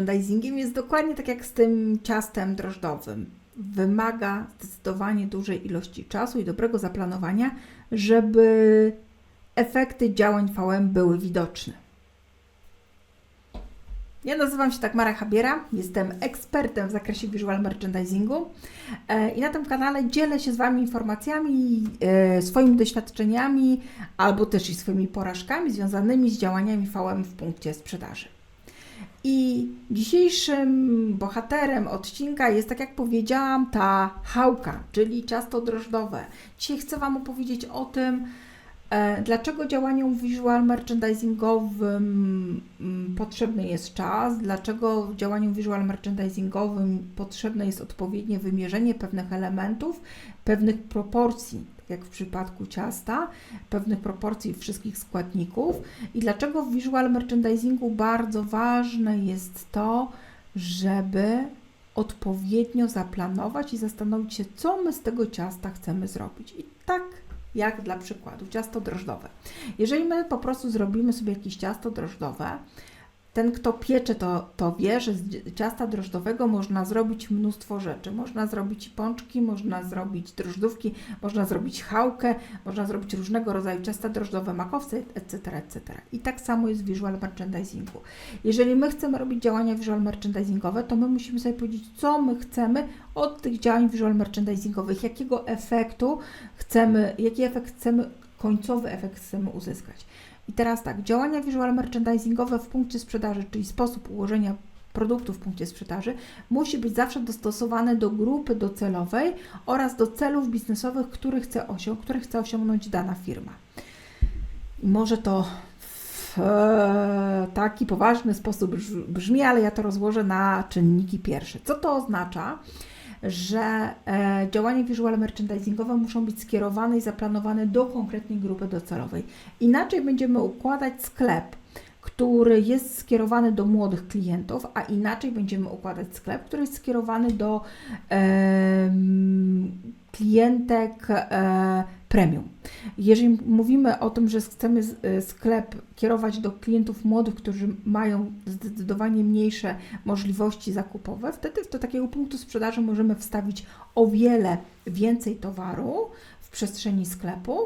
merchandisingiem jest dokładnie tak jak z tym ciastem drożdżowym. Wymaga zdecydowanie dużej ilości czasu i dobrego zaplanowania, żeby efekty działań VM były widoczne. Ja nazywam się tak Mara Habiera, jestem ekspertem w zakresie visual merchandisingu e, i na tym kanale dzielę się z Wami informacjami, e, swoimi doświadczeniami albo też i swoimi porażkami związanymi z działaniami VM w punkcie sprzedaży. I dzisiejszym bohaterem odcinka jest, tak jak powiedziałam, ta chałka, czyli ciasto drożdżowe. Dzisiaj chcę Wam opowiedzieć o tym, dlaczego działaniom visual merchandisingowym mm, potrzebny jest czas? Dlaczego działaniom visual merchandisingowym potrzebne jest odpowiednie wymierzenie pewnych elementów, pewnych proporcji, tak jak w przypadku ciasta, pewnych proporcji wszystkich składników? I dlaczego w visual merchandisingu bardzo ważne jest to, żeby odpowiednio zaplanować i zastanowić się, co my z tego ciasta chcemy zrobić. I tak jak dla przykładu ciasto drożdżowe. Jeżeli my po prostu zrobimy sobie jakieś ciasto drożdżowe, ten, kto piecze, to, to wie, że z ciasta drożdżowego można zrobić mnóstwo rzeczy. Można zrobić pączki, można zrobić drożdżówki, można zrobić chałkę, można zrobić różnego rodzaju ciasta drożdżowe, makowce, etc., etc. I tak samo jest w visual merchandisingu. Jeżeli my chcemy robić działania visual merchandisingowe, to my musimy sobie powiedzieć, co my chcemy od tych działań visual merchandisingowych, jakiego efektu chcemy, jaki efekt chcemy, końcowy efekt chcemy uzyskać. I teraz tak, działania visual merchandisingowe w punkcie sprzedaży, czyli sposób ułożenia produktów w punkcie sprzedaży, musi być zawsze dostosowane do grupy docelowej oraz do celów biznesowych, które chce, osią które chce osiągnąć dana firma. I może to w e, taki poważny sposób brzmi, ale ja to rozłożę na czynniki pierwsze. Co to oznacza? Że e, działania visual merchandisingowe muszą być skierowane i zaplanowane do konkretnej grupy docelowej. Inaczej będziemy układać sklep, który jest skierowany do młodych klientów, a inaczej będziemy układać sklep, który jest skierowany do e, klientek e, premium. Jeżeli mówimy o tym, że chcemy e, sklep kierować do klientów młodych, którzy mają zdecydowanie mniejsze możliwości zakupowe, wtedy do takiego punktu sprzedaży możemy wstawić o wiele więcej towaru w przestrzeni sklepu,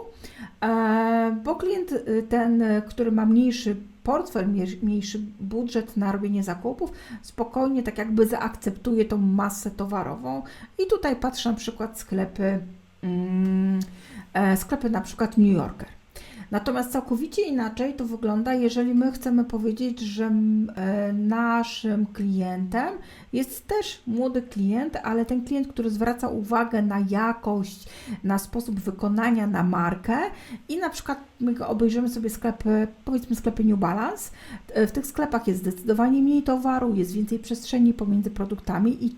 e, bo klient e, ten, który ma mniejszy portfel, mniejszy budżet na robienie zakupów, spokojnie tak jakby zaakceptuje tą masę towarową. I tutaj patrzę na przykład sklepy. Mm, sklepy na przykład New Yorker. Natomiast całkowicie inaczej to wygląda, jeżeli my chcemy powiedzieć, że e, naszym klientem jest też młody klient, ale ten klient, który zwraca uwagę na jakość, na sposób wykonania, na markę i na przykład my obejrzymy sobie sklepy, powiedzmy sklepy New Balance, e, w tych sklepach jest zdecydowanie mniej towaru, jest więcej przestrzeni pomiędzy produktami i,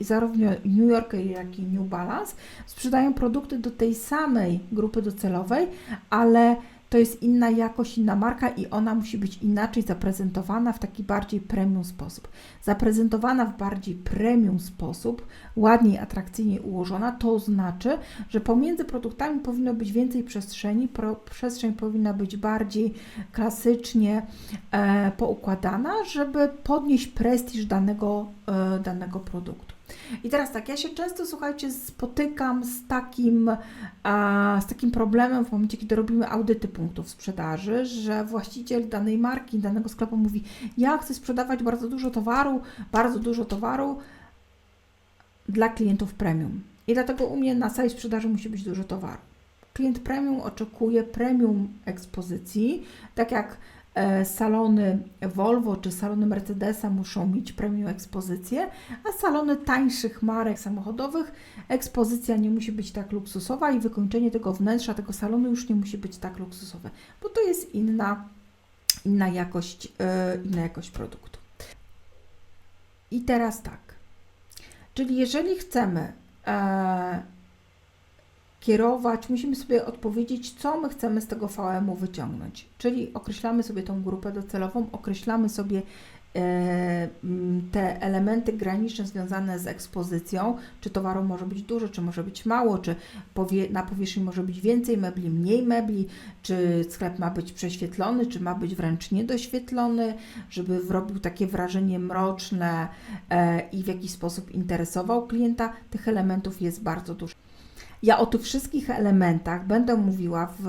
i zarówno New Yorker, jak i New Balance sprzedają produkty do tej samej grupy docelowej, ale to jest inna jakość, inna marka i ona musi być inaczej zaprezentowana w taki bardziej premium sposób. Zaprezentowana w bardziej premium sposób, ładniej, atrakcyjniej ułożona, to znaczy, że pomiędzy produktami powinno być więcej przestrzeni, pro, przestrzeń powinna być bardziej klasycznie e, poukładana, żeby podnieść prestiż danego, e, danego produktu. I teraz tak, ja się często, słuchajcie, spotykam z takim, z takim problemem w momencie, kiedy robimy audyty punktów sprzedaży, że właściciel danej marki, danego sklepu mówi, ja chcę sprzedawać bardzo dużo towaru, bardzo dużo towaru dla klientów premium. I dlatego u mnie na sali sprzedaży musi być dużo towaru. Klient premium oczekuje premium ekspozycji, tak jak salony Volvo czy salony Mercedesa muszą mieć premium ekspozycję, a salony tańszych marek samochodowych ekspozycja nie musi być tak luksusowa i wykończenie tego wnętrza tego salonu już nie musi być tak luksusowe, bo to jest inna, inna, jakość, yy, inna jakość produktu. I teraz tak, czyli jeżeli chcemy yy, kierować, musimy sobie odpowiedzieć, co my chcemy z tego VM-u wyciągnąć. Czyli określamy sobie tą grupę docelową, określamy sobie e, te elementy graniczne związane z ekspozycją, czy towaru może być dużo, czy może być mało, czy powie, na powierzchni może być więcej mebli, mniej mebli, czy sklep ma być prześwietlony, czy ma być wręcz niedoświetlony, żeby robił takie wrażenie mroczne e, i w jakiś sposób interesował klienta. Tych elementów jest bardzo dużo. Ja o tych wszystkich elementach będę mówiła w,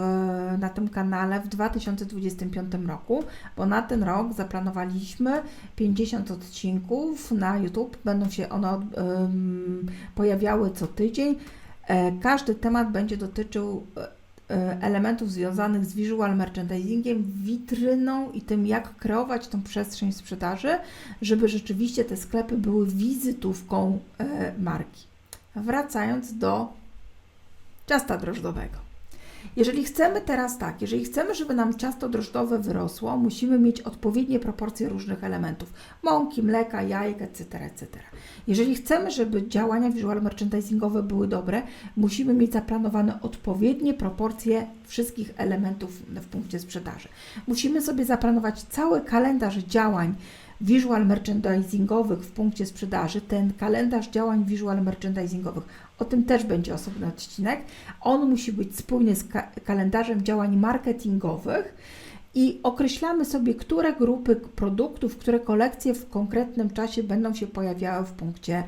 na tym kanale w 2025 roku, bo na ten rok zaplanowaliśmy 50 odcinków na YouTube. Będą się one um, pojawiały co tydzień. E, każdy temat będzie dotyczył e, elementów związanych z visual merchandisingiem, witryną i tym, jak kreować tą przestrzeń sprzedaży, żeby rzeczywiście te sklepy były wizytówką e, marki. Wracając do ciasta drożdżowego. Jeżeli chcemy teraz tak, jeżeli chcemy, żeby nam ciasto drożdżowe wyrosło, musimy mieć odpowiednie proporcje różnych elementów: mąki, mleka, jajek, etc., etc. Jeżeli chcemy, żeby działania visual merchandisingowe były dobre, musimy mieć zaplanowane odpowiednie proporcje wszystkich elementów w punkcie sprzedaży. Musimy sobie zaplanować cały kalendarz działań visual merchandisingowych w punkcie sprzedaży, ten kalendarz działań visual merchandisingowych, o tym też będzie osobny odcinek. On musi być spójny z ka kalendarzem działań marketingowych i określamy sobie, które grupy produktów, które kolekcje w konkretnym czasie będą się pojawiały w punkcie,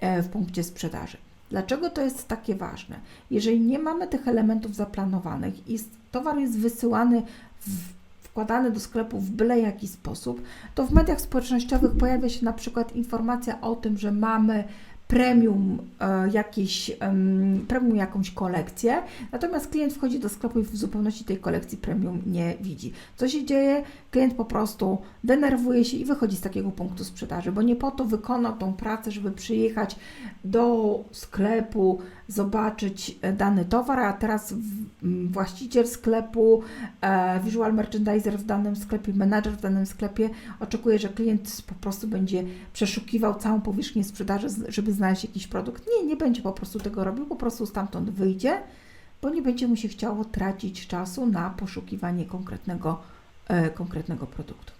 e, w punkcie sprzedaży. Dlaczego to jest takie ważne? Jeżeli nie mamy tych elementów zaplanowanych i towar jest wysyłany w wkładany do sklepu w byle jaki sposób, to w mediach społecznościowych pojawia się na przykład informacja o tym, że mamy premium e, jakieś, premium jakąś kolekcję, natomiast klient wchodzi do sklepu i w zupełności tej kolekcji premium nie widzi. Co się dzieje? Klient po prostu denerwuje się i wychodzi z takiego punktu sprzedaży, bo nie po to wykonał tą pracę, żeby przyjechać do sklepu, zobaczyć e, dany towar, a teraz właściciel sklepu, e, visual merchandiser w danym sklepie, menadżer w danym sklepie oczekuje, że klient po prostu będzie przeszukiwał całą powierzchnię sprzedaży, żeby znaleźć jakiś produkt. Nie, nie będzie po prostu tego robił, po prostu stamtąd wyjdzie, bo nie będzie mu się chciało tracić czasu na poszukiwanie konkretnego, e, konkretnego produktu.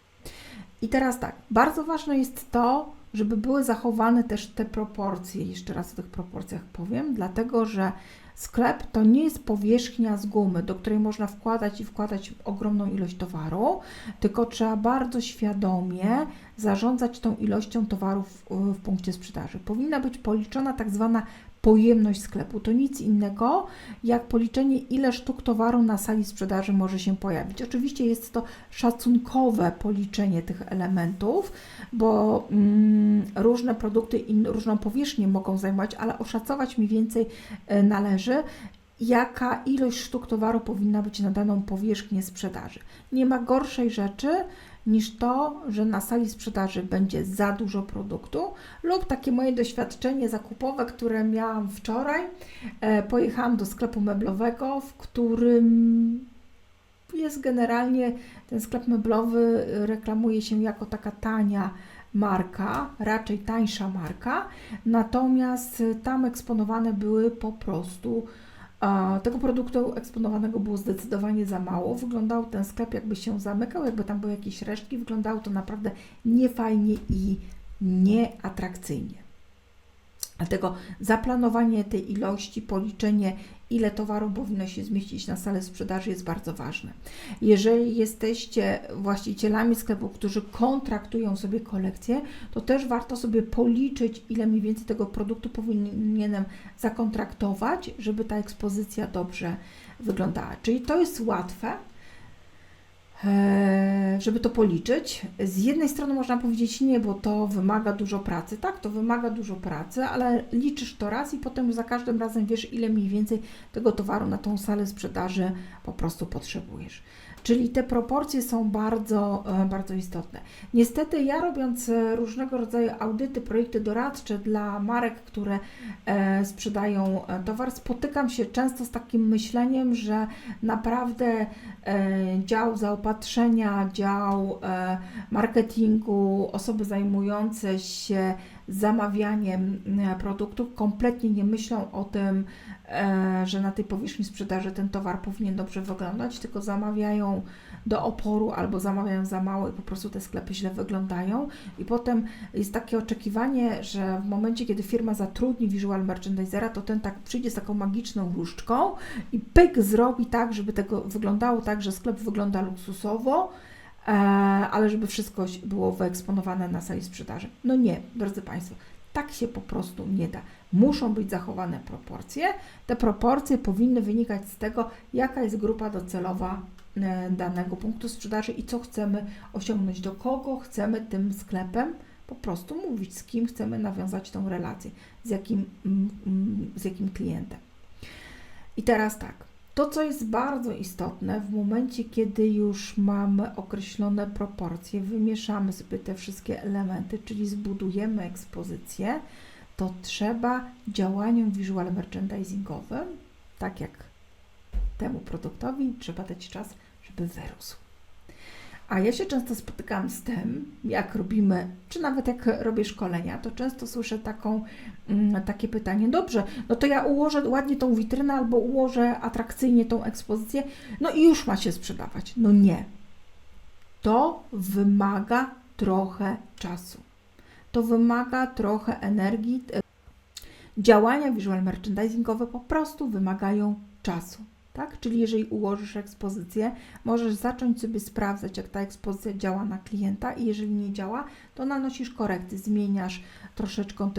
I teraz tak, bardzo ważne jest to, żeby były zachowane też te proporcje. Jeszcze raz o tych proporcjach powiem, dlatego że sklep to nie jest powierzchnia z gumy, do której można wkładać i wkładać ogromną ilość towaru, tylko trzeba bardzo świadomie zarządzać tą ilością towarów w, punkcie sprzedaży. Powinna być policzona tak zwana pojemność sklepu. To nic innego jak policzenie, ile sztuk towaru na sali sprzedaży może się pojawić. Oczywiście jest to szacunkowe policzenie tych elementów, bo mm, różne produkty i różną powierzchnię mogą zajmować, ale oszacować mniej więcej e, należy jaka ilość sztuk towaru powinna być na daną powierzchnię sprzedaży. Nie ma gorszej rzeczy niż to, że na sali sprzedaży będzie za dużo produktu, lub takie moje doświadczenie zakupowe, które miałam wczoraj. E, pojechałam do sklepu meblowego, w którym jest generalnie ten sklep meblowy reklamuje się jako taka tania marka, raczej tańsza marka, natomiast tam eksponowane były po prostu tego produktu eksponowanego było zdecydowanie za mało. Wyglądał ten sklep, jakby się zamykał, jakby tam były jakieś resztki. Wyglądało to naprawdę niefajnie i nieatrakcyjnie. Dlatego zaplanowanie tej ilości, policzenie, ile towaru powinno się zmieścić na salę sprzedaży jest bardzo ważne. Jeżeli jesteście właścicielami sklepów, którzy kontraktują sobie kolekcję, to też warto sobie policzyć, ile mniej więcej tego produktu powinienem zakontraktować, żeby ta ekspozycja dobrze wyglądała. Czyli to jest łatwe, żeby to policzyć. Z jednej strony można powiedzieć nie, bo to wymaga dużo pracy. Tak, to wymaga dużo pracy, ale liczysz to raz i potem za każdym razem wiesz, ile mniej więcej tego towaru na tą salę sprzedaży po prostu potrzebujesz. Czyli te proporcje są bardzo, e, bardzo istotne. Niestety ja robiąc e, różnego rodzaju audyty, projekty doradcze dla marek, które e, sprzedają towar, spotykam się często z takim myśleniem, że naprawdę dział zaopatrzenia, dział marketingu, osoby zajmujące się zamawianiem e, produktów, kompletnie nie myślą o tym, e, że na tej powierzchni sprzedaży ten towar powinien dobrze wyglądać, tylko zamawiają do oporu albo zamawiają za mało i po prostu te sklepy źle wyglądają. I potem jest takie oczekiwanie, że w momencie, kiedy firma zatrudni visual merchandisera, to ten tak przyjdzie z taką magiczną różdżką i pyk zrobi tak, żeby tego wyglądało tak, że sklep wygląda luksusowo, ale żeby wszystko było wyeksponowane na sali sprzedaży. No nie, drodzy Państwo, tak się po prostu nie da. Muszą być zachowane proporcje. Te proporcje powinny wynikać z tego, jaka jest grupa docelowa e, danego punktu sprzedaży i co chcemy osiągnąć, do kogo chcemy tym sklepem po prostu mówić, z kim chcemy nawiązać tą relację, z jakim, mm, mm, z jakim klientem. I teraz tak, to co jest bardzo istotne, w momencie, kiedy już mamy określone proporcje, wymieszamy sobie te wszystkie elementy, czyli zbudujemy ekspozycję, to trzeba działaniom visual merchandisingowym, tak jak temu produktowi, trzeba dać czas, żeby wyrósł. A ja się często spotykam z tym, jak robimy, czy nawet jak robię szkolenia, to często słyszę taką, mm, takie pytanie: Dobrze, no to ja ułożę ładnie tą witrynę albo ułożę atrakcyjnie tą ekspozycję, no i już ma się sprzedawać. No nie. To wymaga trochę czasu. To wymaga trochę energii. Działania visual merchandisingowe po prostu wymagają czasu tak? Czyli jeżeli ułożysz ekspozycję, możesz zacząć sobie sprawdzać, jak ta ekspozycja działa na klienta i jeżeli nie działa, to nanosisz korekty, zmieniasz troszeczkę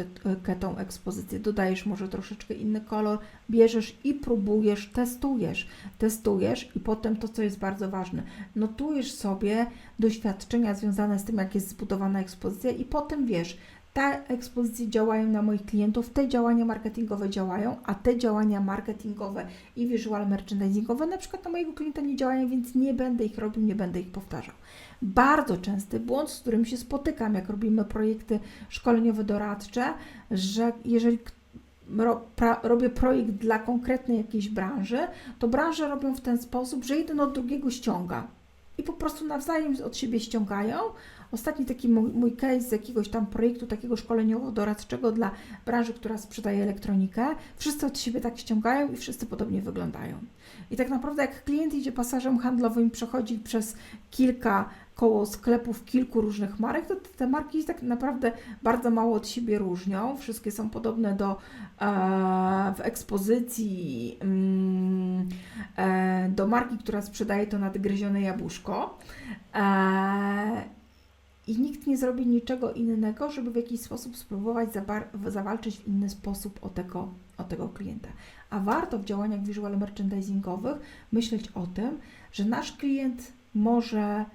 te, tą ekspozycję, dodajesz może troszeczkę inny kolor, bierzesz i próbujesz, testujesz, testujesz i potem to, co jest bardzo ważne, notujesz sobie doświadczenia związane z tym, jak jest zbudowana ekspozycja i potem wiesz, te ekspozycje działają na moich klientów, te działania marketingowe działają, a te działania marketingowe i visual merchandisingowe na przykład na mojego klienta nie działają, więc nie będę ich robił, nie będę ich powtarzał. Bardzo częsty błąd, z którym się spotykam, jak robimy projekty szkoleniowe doradcze, że jeżeli robię projekt dla konkretnej jakiejś branży, to branże robią w ten sposób, że jeden od drugiego ściąga i po prostu nawzajem od siebie ściągają, Ostatni taki mój, mój case z jakiegoś tam projektu takiego szkoleniowo-doradczego dla branży, która sprzedaje elektronikę. Wszyscy od siebie tak ściągają i wszyscy podobnie wyglądają. I tak naprawdę jak klient idzie pasażem handlowym przechodzi przez kilka koło sklepów kilku różnych marek, to te marki tak naprawdę bardzo mało od siebie różnią. Wszystkie są podobne do e, w ekspozycji mm, e, do marki, która sprzedaje to nadgryzione jabłuszko. E, i nikt nie zrobi niczego innego, żeby w jakiś sposób spróbować zawalczyć w inny sposób o tego, o tego klienta. A warto w działaniach visual merchandisingowych myśleć o tym, że nasz klient może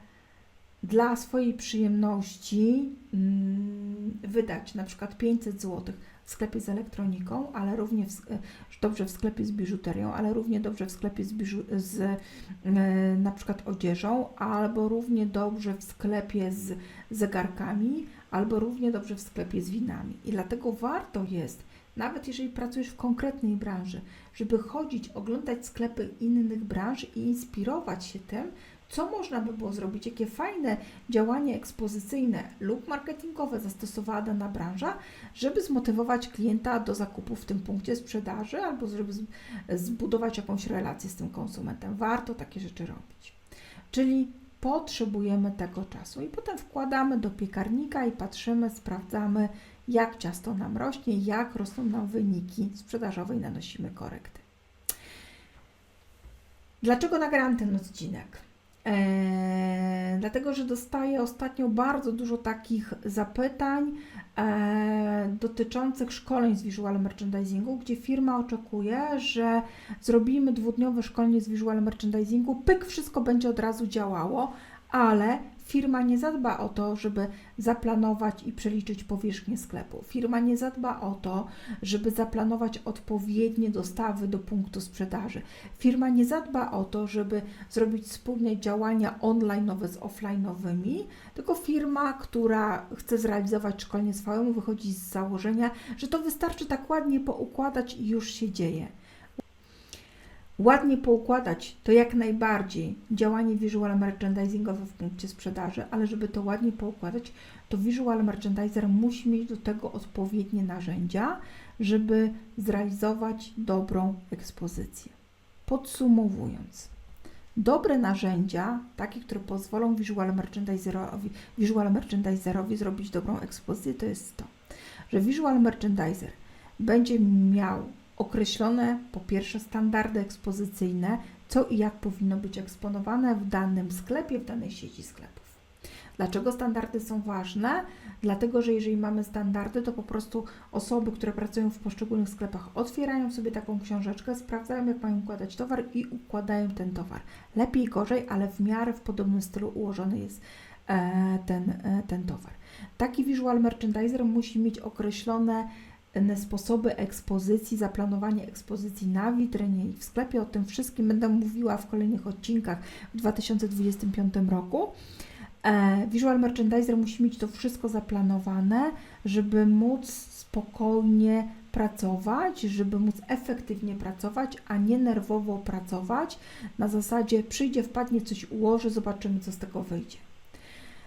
dla swojej przyjemności mm, wydać na przykład 500 zł w sklepie z elektroniką, ale równie w, e, dobrze w sklepie z biżuterią, ale równie dobrze w sklepie z, biżu, z e, na przykład odzieżą, albo równie dobrze w sklepie z zegarkami, albo równie dobrze w sklepie z winami. I dlatego warto jest, nawet jeżeli pracujesz w konkretnej branży, żeby chodzić, oglądać sklepy innych branż i inspirować się tym, co można by było zrobić, jakie fajne działanie ekspozycyjne lub marketingowe zastosowana dana branża, żeby zmotywować klienta do zakupu w tym punkcie sprzedaży albo żeby zbudować jakąś relację z tym konsumentem. Warto takie rzeczy robić. Czyli potrzebujemy tego czasu i potem wkładamy do piekarnika i patrzymy, sprawdzamy, jak ciasto nam rośnie, jak rosną nam wyniki sprzedażowe i nanosimy korekty. Dlaczego nagrałam ten odcinek? E, dlatego, że dostaję ostatnio bardzo dużo takich zapytań e, dotyczących szkoleń z visual merchandisingu, gdzie firma oczekuje, że zrobimy dwudniowe szkolenie z visual merchandisingu, pyk, wszystko będzie od razu działało, ale Firma nie zadba o to, żeby zaplanować i przeliczyć powierzchnię sklepu. Firma nie zadba o to, żeby zaplanować odpowiednie dostawy do punktu sprzedaży. Firma nie zadba o to, żeby zrobić wspólne działania online z offline'owymi, tylko firma, która chce zrealizować szkolenie swojemu, wychodzi z założenia, że to wystarczy tak ładnie poukładać i już się dzieje. Ładnie poukładać, to jak najbardziej działanie visual merchandisingowe w punkcie sprzedaży, ale żeby to ładnie poukładać, to visual merchandiser musi mieć do tego odpowiednie narzędzia, żeby zrealizować dobrą ekspozycję. Podsumowując, dobre narzędzia, takie, które pozwolą visual merchandiserowi, visual merchandiserowi zrobić dobrą ekspozycję, to jest to, że visual merchandiser będzie miał określone po pierwsze standardy ekspozycyjne, co i jak powinno być eksponowane w danym sklepie, w danej sieci sklepów. Dlaczego standardy są ważne? Dlatego, że jeżeli mamy standardy, to po prostu osoby, które pracują w poszczególnych sklepach, otwierają sobie taką książeczkę, sprawdzają, jak mają układać towar i układają ten towar. Lepiej, gorzej, ale w miarę w podobnym stylu ułożony jest e, ten, e, ten towar. Taki visual merchandiser musi mieć określone sposoby ekspozycji, zaplanowanie ekspozycji na witrynie i w sklepie. O tym wszystkim będę mówiła w kolejnych odcinkach w 2025 roku. E, Visual merchandiser musi mieć to wszystko zaplanowane, żeby móc spokojnie pracować, żeby móc efektywnie pracować, a nie nerwowo pracować. Na zasadzie przyjdzie, wpadnie, coś ułoży, zobaczymy, co z tego wyjdzie.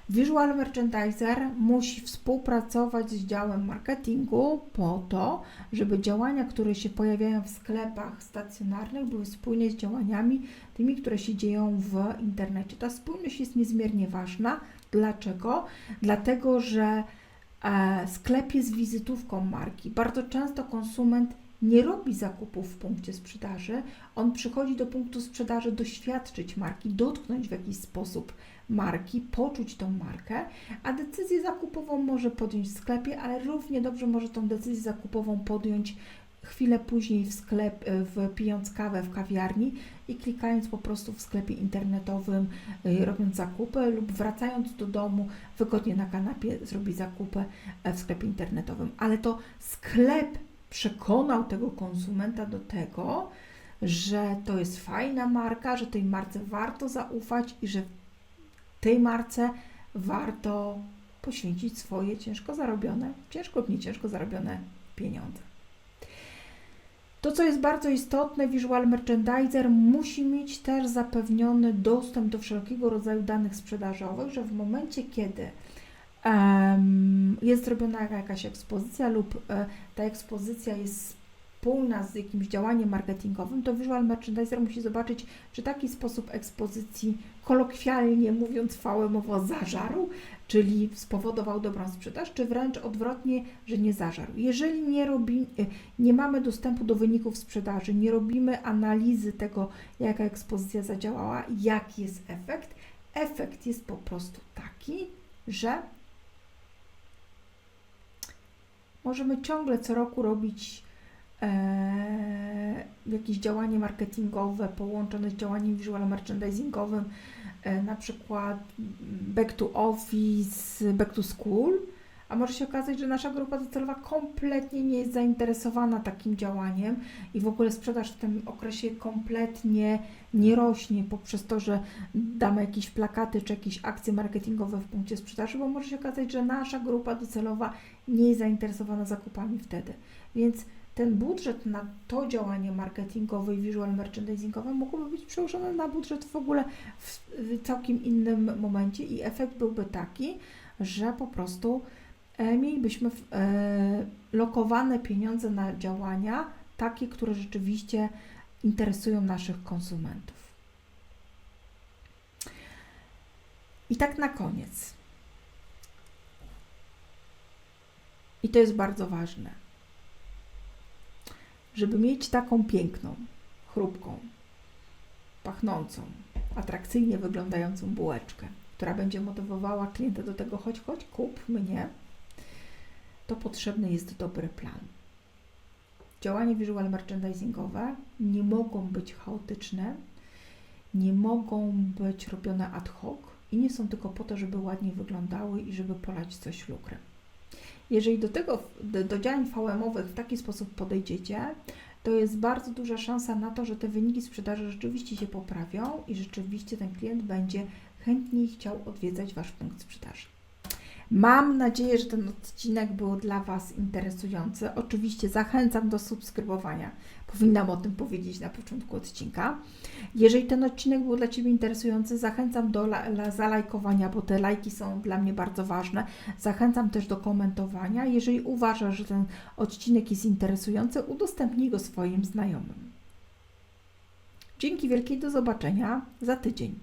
Visual merchandiser musi współpracować z działem marketingu po to, żeby działania, które się pojawiają w sklepach stacjonarnych, były spójne z działaniami tymi, które się dzieją w internecie. Ta spójność jest niezmiernie ważna. Dlaczego? Dlatego, że e, sklep jest wizytówką marki. Bardzo często konsument nie robi zakupów w punkcie sprzedaży, on przychodzi do punktu sprzedaży doświadczyć marki, dotknąć w jakiś sposób marki, poczuć tą markę, a decyzję zakupową może podjąć w sklepie, ale równie dobrze może tą decyzję zakupową podjąć chwilę później w sklep, w, pijąc kawę w kawiarni i klikając po prostu w sklepie internetowym, y, robiąc zakupy lub wracając do domu wygodnie na kanapie zrobić zakupy e, w sklepie internetowym. Ale to sklep przekonał tego konsumenta do tego, że to jest fajna marka, że tej marce warto zaufać i że tej marce warto poświęcić swoje ciężko zarobione, ciężko lub nie ciężko zarobione pieniądze. To, co jest bardzo istotne, visual merchandiser musi mieć też zapewniony dostęp do wszelkiego rodzaju danych sprzedażowych, że w momencie, kiedy um, jest zrobiona jakaś ekspozycja lub e, ta ekspozycja jest spójna z jakimś działaniem marketingowym, to visual merchandiser musi zobaczyć, czy taki sposób ekspozycji, kolokwialnie mówiąc fałemowo, zażarł, czyli spowodował dobrą sprzedaż, czy wręcz odwrotnie, że nie zażarł. Jeżeli nie, robi, nie mamy dostępu do wyników sprzedaży, nie robimy analizy tego, jaka ekspozycja zadziałała, jaki jest efekt, efekt jest po prostu taki, że możemy ciągle co roku robić jakieś działanie marketingowe połączone z działaniem visual merchandisingowym, e, na przykład back to office, back to school, a może się okazać, że nasza grupa docelowa kompletnie nie jest zainteresowana takim działaniem i w ogóle sprzedaż w tym okresie kompletnie nie rośnie poprzez to, że damy jakieś plakaty czy jakieś akcje marketingowe w punkcie sprzedaży, bo może się okazać, że nasza grupa docelowa nie jest zainteresowana zakupami wtedy. Więc ten budżet na to działanie marketingowe i visual merchandisingowe mógłby być przełożony na budżet w ogóle w, całkiem innym momencie i efekt byłby taki, że po prostu e, mielibyśmy e, lokowane pieniądze na działania takie, które rzeczywiście interesują naszych konsumentów. I tak na koniec. I to jest bardzo ważne żeby mieć taką piękną, chrupką, pachnącą, atrakcyjnie wyglądającą bułeczkę, która będzie motywowała klienta do tego, chodź, chodź, kup mnie, to potrzebny jest dobry plan. Działania visual merchandisingowe nie mogą być chaotyczne, nie mogą być robione ad hoc i nie są tylko po to, żeby ładnie wyglądały i żeby polać coś lukrem. Jeżeli do tego, do, działań VM-owych w taki sposób podejdziecie, to jest bardzo duża szansa na to, że te wyniki sprzedaży rzeczywiście się poprawią i rzeczywiście ten klient będzie chętniej chciał odwiedzać Wasz punkt sprzedaży. Mam nadzieję, że ten odcinek był dla Was interesujący. Oczywiście zachęcam do subskrybowania. Powinnam o tym powiedzieć na początku odcinka. Jeżeli ten odcinek był dla Ciebie interesujący, zachęcam do la, la, zalajkowania, bo te lajki są dla mnie bardzo ważne. Zachęcam też do komentowania. Jeżeli uważasz, że ten odcinek jest interesujący, udostępnij go swoim znajomym. Dzięki wielkiej, do zobaczenia za tydzień.